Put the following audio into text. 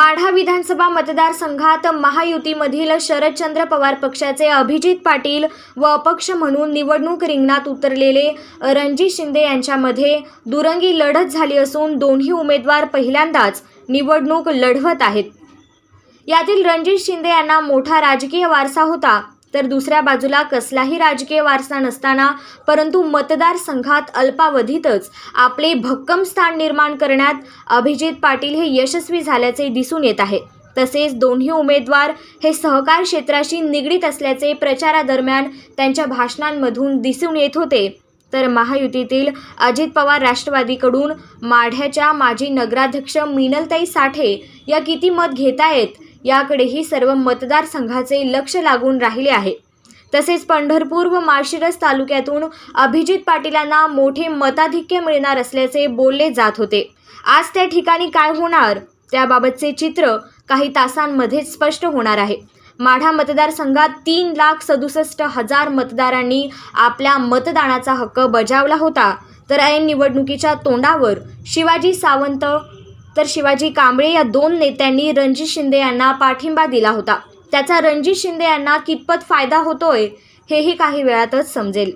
माढा विधानसभा मतदारसंघात महायुतीमधील शरदचंद्र पवार पक्षाचे अभिजित पाटील व अपक्ष म्हणून निवडणूक रिंगणात उतरलेले रणजित शिंदे यांच्यामध्ये दुरंगी लढत झाली असून दोन्ही उमेदवार पहिल्यांदाच निवडणूक लढवत आहेत. यातील रणजित शिंदे यांना मोठा राजकीय वारसा होता. तर दुसऱ्या बाजूला कसलाही राजकीय वारसा नसताना परंतु मतदारसंघात अल्पावधीतच आपले भक्कम स्थान निर्माण करण्यात अभिजित पाटील हे यशस्वी झाल्याचे दिसून येत आहे. तसेच दोन्ही उमेदवार हे सहकार क्षेत्राशी निगडीत असल्याचे प्रचारादरम्यान त्यांच्या भाषणांमधून दिसून येत होते. तर महायुतीतील अजित पवार राष्ट्रवादीकडून माढ्याच्या माजी नगराध्यक्ष मिनलताई साठे या किती मत घेतायत याकडेही सर्व मतदारसंघाचे लक्ष लागून राहिले आहे. तसेच पंढरपूर व माळशिरस तालुक्यातून अभिजित पाटीलांना मोठे मताधिक्य मिळणार असल्याचे बोलले जात होते. आज त्या ठिकाणी काय होणार? त्याबाबतचे चित्र काही तासांमध्येच स्पष्ट होणार आहे. माढा मतदारसंघात तीन लाख सदुसष्ट हजार मतदारांनी आपल्या मतदानाचा हक्क बजावला होता. तर ऐन निवडणुकीच्या तोंडावर शिवाजी सावंत तर शिवाजी कांबळे या दोन नेत्यांनी रणजित शिंदे यांना पाठिंबा दिला होता. त्याचा रणजित शिंदे यांना कितपत फायदा होतोय हेही काही वेळातच समजेल.